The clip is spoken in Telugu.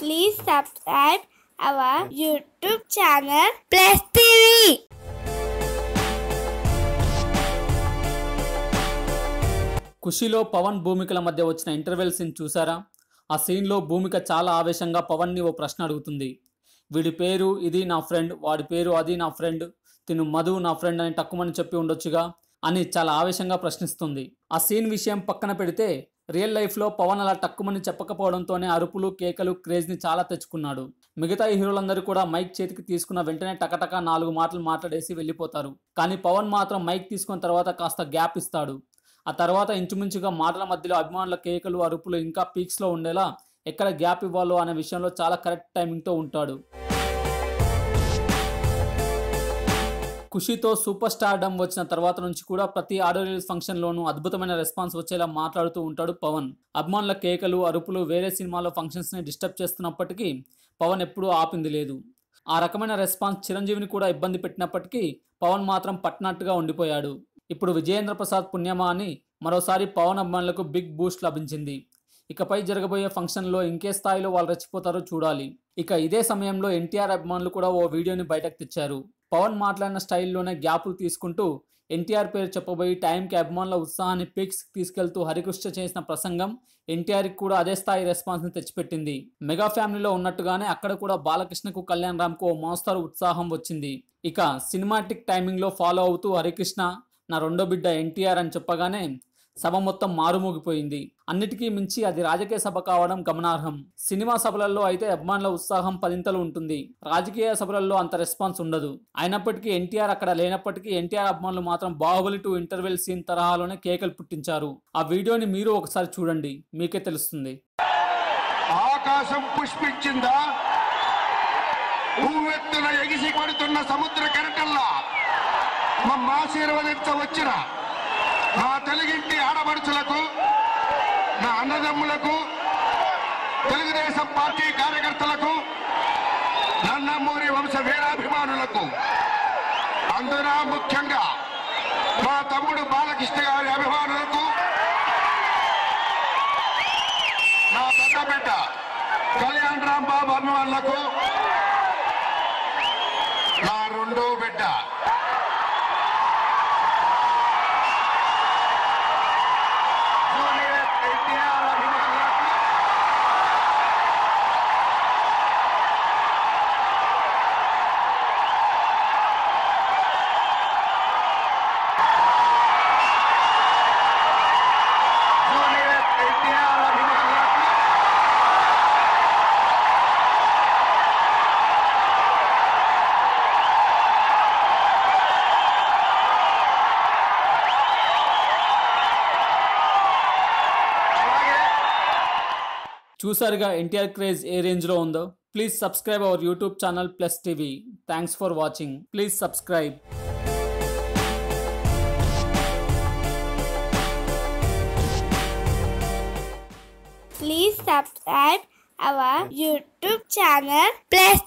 Please subscribe our YouTube channel. Plus TV. ఖుషిలో Pawan భూమికల మధ్య వచ్చిన ఇంటర్వెల్ సీన్ చూసారా ఆ సీన్లో భూమిక చాలా ఆవేశంగా పవన్ని ఓ ప్రశ్న అడుగుతుంది. వీడి పేరు ఇది నా ఫ్రెండ్ వాడి పేరు అది నా ఫ్రెండ్ తిను మధు నా ఫ్రెండ్ అని తక్కువని చెప్పి ఉండొచ్చుగా అని చాలా ఆవేశంగా ప్రశ్నిస్తుంది. ఆ సీన్ విషయం పక్కన పెడితే రియల్ లైఫ్లో పవన్ అలా టక్కుమని చెప్పకపోవడంతోనే అరుపులు కేకలు క్రేజ్ని చాలా తెచ్చుకున్నాడు. మిగతా హీరోలందరూ కూడా మైక్ చేతికి తీసుకున్న వెంటనే టకటక నాలుగు మాటలు మాట్లాడేసి వెళ్ళిపోతారు. కానీ పవన్ మాత్రం మైక్ తీసుకున్న తర్వాత కాస్త గ్యాప్ ఇస్తాడు. ఆ తర్వాత ఇంచుమించుగా మాటల మధ్యలో అభిమానుల కేకలు అరుపులు ఇంకా పీక్స్లో ఉండేలా ఎక్కడ గ్యాప్ ఇవ్వాలో అనే విషయంలో చాలా కరెక్ట్ టైమింగ్తో ఉంటాడు. ఖుషితో సూపర్ స్టార్ డమ్ వచ్చిన తర్వాత నుంచి కూడా ప్రతి ఆడియో రిలీజ్ ఫంక్షన్లోనూ అద్భుతమైన రెస్పాన్స్ వచ్చేలా మాట్లాడుతూ ఉంటాడు పవన్. అభిమానుల కేకలు అరుపులు వేరే సినిమాలో ఫంక్షన్స్ని డిస్టర్బ్ చేస్తున్నప్పటికీ పవన్ ఎప్పుడూ ఆపింది లేదు. ఆ రకమైన రెస్పాన్స్ చిరంజీవిని కూడా ఇబ్బంది పెట్టినప్పటికీ పవన్ మాత్రం పట్టినట్టుగా ఉండిపోయాడు. ఇప్పుడు విజయేంద్ర ప్రసాద్ పుణ్యమా అని మరోసారి పవన్ అభిమానులకు బిగ్ బూస్ట్ లభించింది. ఇకపై జరగబోయే ఫంక్షన్లో ఇంకే స్థాయిలో వాళ్ళు రెచ్చిపోతారో చూడాలి. ఇక ఇదే సమయంలో ఎన్టీఆర్ అభిమానులు కూడా ఓ వీడియోని బయటకు తెచ్చారు. పవన్ మాట్లాడిన స్టైల్లోనే గ్యాపులు తీసుకుంటూ ఎన్టీఆర్ పేరు చెప్పబోయి టైంకి అభిమానుల ఉత్సాహాన్ని పీక్స్ తీసుకెళ్తూ హరికృష్ణ చేసిన ప్రసంగం ఎన్టీఆర్కి కూడా అదే స్థాయి రెస్పాన్స్ని తెచ్చిపెట్టింది. మెగా ఫ్యామిలీలో ఉన్నట్టుగానే అక్కడ కూడా బాలకృష్ణకు కళ్యాణ్ రామ్కు ఓ మోస్తరు ఉత్సాహం వచ్చింది. ఇక సినిమాటిక్ టైమింగ్లో ఫాలో అవుతూ హరికృష్ణ నా రెండో బిడ్డ ఎన్టీఆర్ అని చెప్పగానే సభ మొత్తం మారుమోగిపోయింది. అన్నిటికీ మించి అది రాజకీయ సభ కావడం గమనార్హం. సినిమా సభలలో అయితే అభిమానుల ఉత్సాహం పదింతలు ఉంటుంది. రాజకీయ సభలలో అంత రెస్పాన్స్ ఉండదు. అయినప్పటికీ ఎన్టీఆర్ అక్కడ లేనప్పటికీ ఎన్టీఆర్ అభిమానులు మాత్రం బాహుబలి టూ ఇంటర్వెల్ సీన్ తరహాలోనే కేకలు పుట్టించారు. ఆ వీడియోని మీరు ఒకసారి చూడండి. మీకే తెలుస్తుంది. ఆకాశం పుష్పించిందా? భూవెత్తున ఎగిసి పడుతున్న సముద్ర కెరటల్లా? మమ్మ ఆశీర్వదించవచ్చిన తెలుగింటి ఆడపడుచులకు నా అన్నదమ్ములకు తెలుగుదేశం పార్టీ కార్యకర్తలకు నన్నమూరి వంశ వీరాభిమానులకు అందున ముఖ్యంగా మా తమ్ముడు బాలకృష్ణ గారి అభిమానులకు నా పెద్ద బిడ్డ కళ్యాణ్ రాంబాబు అభిమానులకు నా రెండో బిడ్డ చూసారుగా ఎన్టీఆర్ క్రేజ్ ఏ రేంజ్లో ఉందో? Please subscribe our YouTube channel plus TV. Thanks for watching please subscribe Please subscribe our YouTube channel. Plus